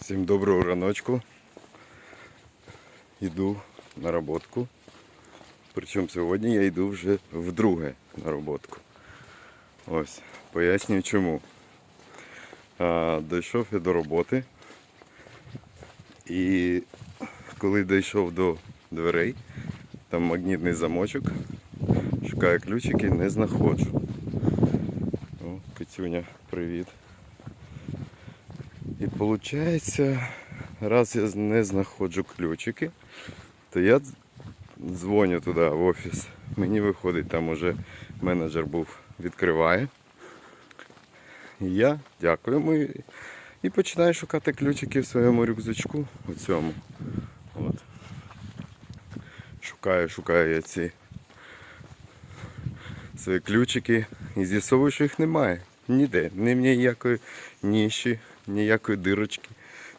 Всім доброго раночку. Йду на роботку. Причому сьогодні я йду вже вдруге на роботку. Ось, пояснюю чому. А, дійшов я до роботи. І коли дійшов до дверей, там магнітний замочок, шукаю ключики, не знаходжу. О, Катюня, привіт. І виходить, раз я не знаходжу ключики, то я дзвоню туди в офіс. Мені виходить, там уже менеджер був, відкриває. І я дякую йому і- починаю шукати ключики в своєму рюкзачку. У цьому. От. Шукаю, шукаю я ці свої ключики і з'ясовую, що їх немає. Ніде. Ні в ніякої ніші, ніякої дирочки,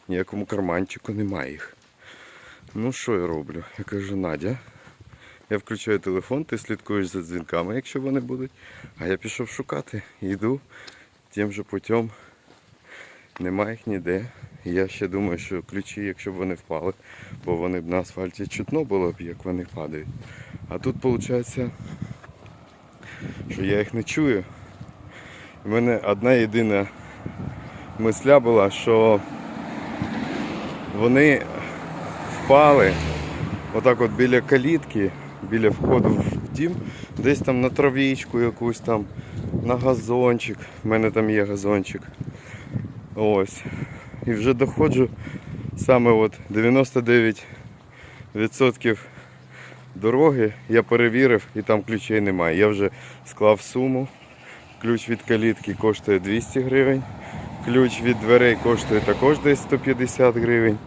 ніякому карманчику немає їх. Ну що я роблю? Я кажу, Надя, я включаю телефон, ти слідкуєш за дзвінками, якщо вони будуть. А я пішов шукати. Йду тим же путем. Немає їх ніде. Я ще думаю, що ключі, якщо б вони впали, бо вони б на асфальті чутно було б, як вони падають. А тут виходить, що я їх не чую. У мене одна єдина мисля була, що вони впали отак от біля калітки, біля входу в дім, десь там на травічку якусь там, на газончик. У мене там є газончик. Ось. І вже доходжу саме от 99% дороги я перевірив і там ключей немає. Я вже склав суму. Ключ від калітки коштує 200 гривень. Ключ від дверей коштує також десь 150 гривень.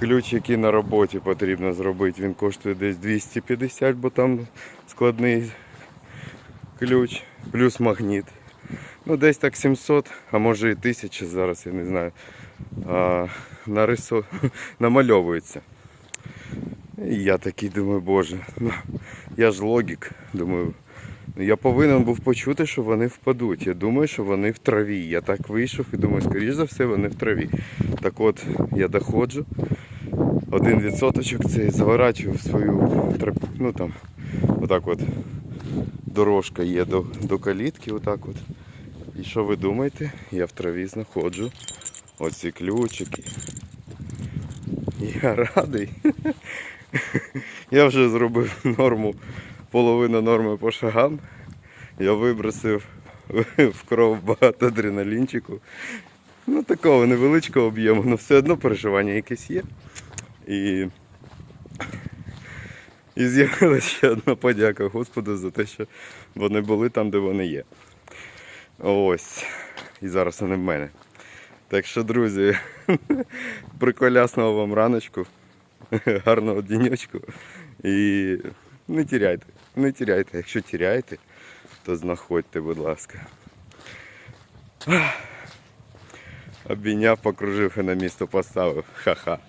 Ключ, який на роботі потрібно зробити, він коштує десь 250, бо там складний ключ, плюс магніт. Ну, десь так 700, а може і 1000 зараз, я не знаю. А, нарису... намальовується. І я такий думаю, боже, ну, я ж логік. Думаю, я повинен був почути, що вони впадуть. Я думаю, що вони в траві. Я так вийшов і думаю, скоріш за все, вони в траві. Так от, я доходжу, один відсоточок цей заворачую в свою трап- ну там, отак от дорожка є до, до калітки, отак от. І що ви думаєте? Я в траві знаходжу оці ключики. Я радий. Я вже зробив норму, половину норми по шагам. Я вибросив в кров багато адреналінчику. Ну, такого невеличкого об'єму, але все одно переживання якесь є. І, і з'явилася ще одна подяка Господу за те, що вони були там, де вони є. Ось. І зараз вони в мене. Так що, друзі, приколясного вам раночку, гарного діньочку. І не тіряйте, не тіряйте. Якщо тіряєте, то знаходьте, будь ласка. Обійняв, покружив і на місто поставив. Ха-ха.